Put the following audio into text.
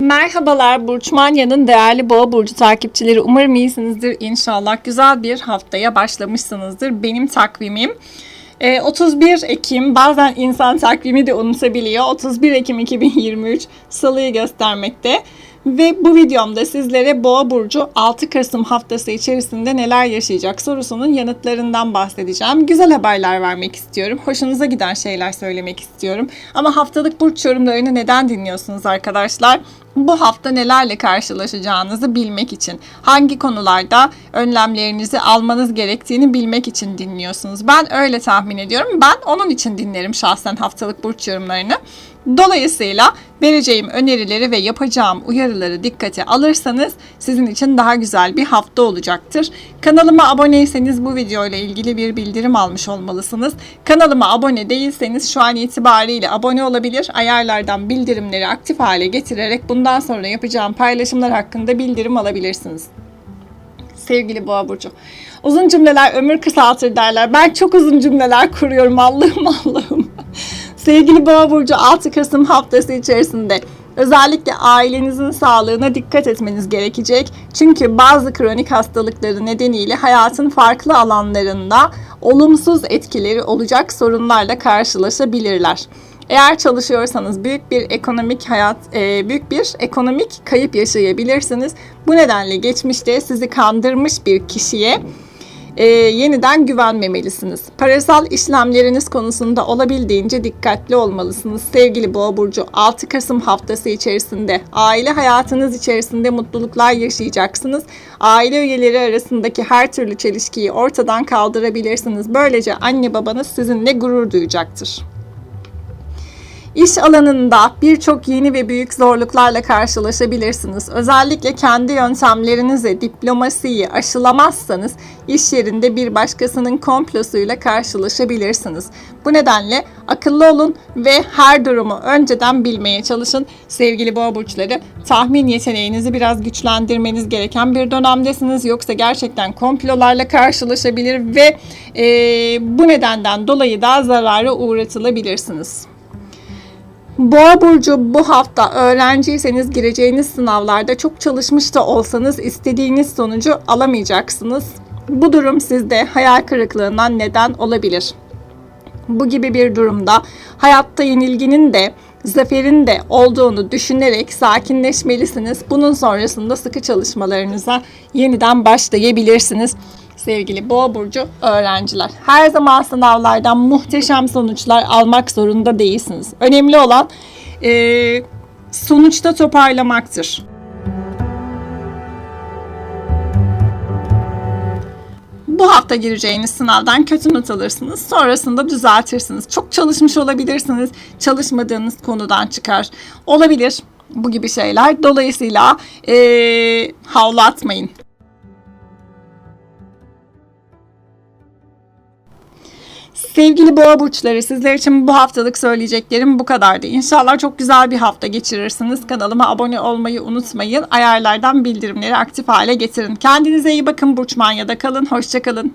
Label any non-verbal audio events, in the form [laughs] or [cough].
Merhabalar Burç Manya'nın değerli boğa burcu takipçileri. Umarım iyisinizdir. İnşallah güzel bir haftaya başlamışsınızdır. Benim takvimim e, 31 Ekim bazen insan takvimi de unutabiliyor. 31 Ekim 2023 Salı'yı göstermekte. Ve bu videomda sizlere Boğa Burcu 6 Kasım haftası içerisinde neler yaşayacak sorusunun yanıtlarından bahsedeceğim. Güzel haberler vermek istiyorum. Hoşunuza giden şeyler söylemek istiyorum. Ama haftalık burç yorumlarını neden dinliyorsunuz arkadaşlar? Bu hafta nelerle karşılaşacağınızı bilmek için, hangi konularda önlemlerinizi almanız gerektiğini bilmek için dinliyorsunuz. Ben öyle tahmin ediyorum. Ben onun için dinlerim şahsen haftalık burç yorumlarını. Dolayısıyla vereceğim önerileri ve yapacağım uyarıları dikkate alırsanız sizin için daha güzel bir hafta olacaktır. Kanalıma aboneyseniz bu video ile ilgili bir bildirim almış olmalısınız. Kanalıma abone değilseniz şu an itibariyle abone olabilir. Ayarlardan bildirimleri aktif hale getirerek bundan sonra yapacağım paylaşımlar hakkında bildirim alabilirsiniz. Sevgili Boğa Burcu. Uzun cümleler ömür kısaltır derler. Ben çok uzun cümleler kuruyorum Allah'ım Allah'ım. [laughs] Sevgili Boğa Burcu 6 Kasım haftası içerisinde özellikle ailenizin sağlığına dikkat etmeniz gerekecek. Çünkü bazı kronik hastalıkları nedeniyle hayatın farklı alanlarında olumsuz etkileri olacak sorunlarla karşılaşabilirler. Eğer çalışıyorsanız büyük bir ekonomik hayat, e, büyük bir ekonomik kayıp yaşayabilirsiniz. Bu nedenle geçmişte sizi kandırmış bir kişiye e, yeniden güvenmemelisiniz. Parasal işlemleriniz konusunda olabildiğince dikkatli olmalısınız. Sevgili Boğa burcu 6 Kasım haftası içerisinde aile hayatınız içerisinde mutluluklar yaşayacaksınız. Aile üyeleri arasındaki her türlü çelişkiyi ortadan kaldırabilirsiniz. Böylece anne babanız sizinle gurur duyacaktır. İş alanında birçok yeni ve büyük zorluklarla karşılaşabilirsiniz. Özellikle kendi yöntemlerinizle diplomasiyi aşılamazsanız iş yerinde bir başkasının komplosuyla karşılaşabilirsiniz. Bu nedenle akıllı olun ve her durumu önceden bilmeye çalışın. Sevgili boğa burçları tahmin yeteneğinizi biraz güçlendirmeniz gereken bir dönemdesiniz. Yoksa gerçekten komplolarla karşılaşabilir ve e, bu nedenden dolayı da zarara uğratılabilirsiniz. Boğa burcu bu hafta öğrenciyseniz gireceğiniz sınavlarda çok çalışmış da olsanız istediğiniz sonucu alamayacaksınız. Bu durum sizde hayal kırıklığından neden olabilir. Bu gibi bir durumda hayatta yenilginin de zaferin de olduğunu düşünerek sakinleşmelisiniz. Bunun sonrasında sıkı çalışmalarınıza yeniden başlayabilirsiniz sevgili Boğa burcu öğrenciler. Her zaman sınavlardan muhteşem sonuçlar almak zorunda değilsiniz. Önemli olan e, sonuçta toparlamaktır. bu hafta gireceğiniz sınavdan kötü not alırsınız. Sonrasında düzeltirsiniz. Çok çalışmış olabilirsiniz. Çalışmadığınız konudan çıkar. Olabilir bu gibi şeyler. Dolayısıyla ee, havlu atmayın. Sevgili boğa burçları sizler için bu haftalık söyleyeceklerim bu kadardı. İnşallah çok güzel bir hafta geçirirsiniz. Kanalıma abone olmayı unutmayın. Ayarlardan bildirimleri aktif hale getirin. Kendinize iyi bakın Burç Manya'da kalın. Hoşçakalın.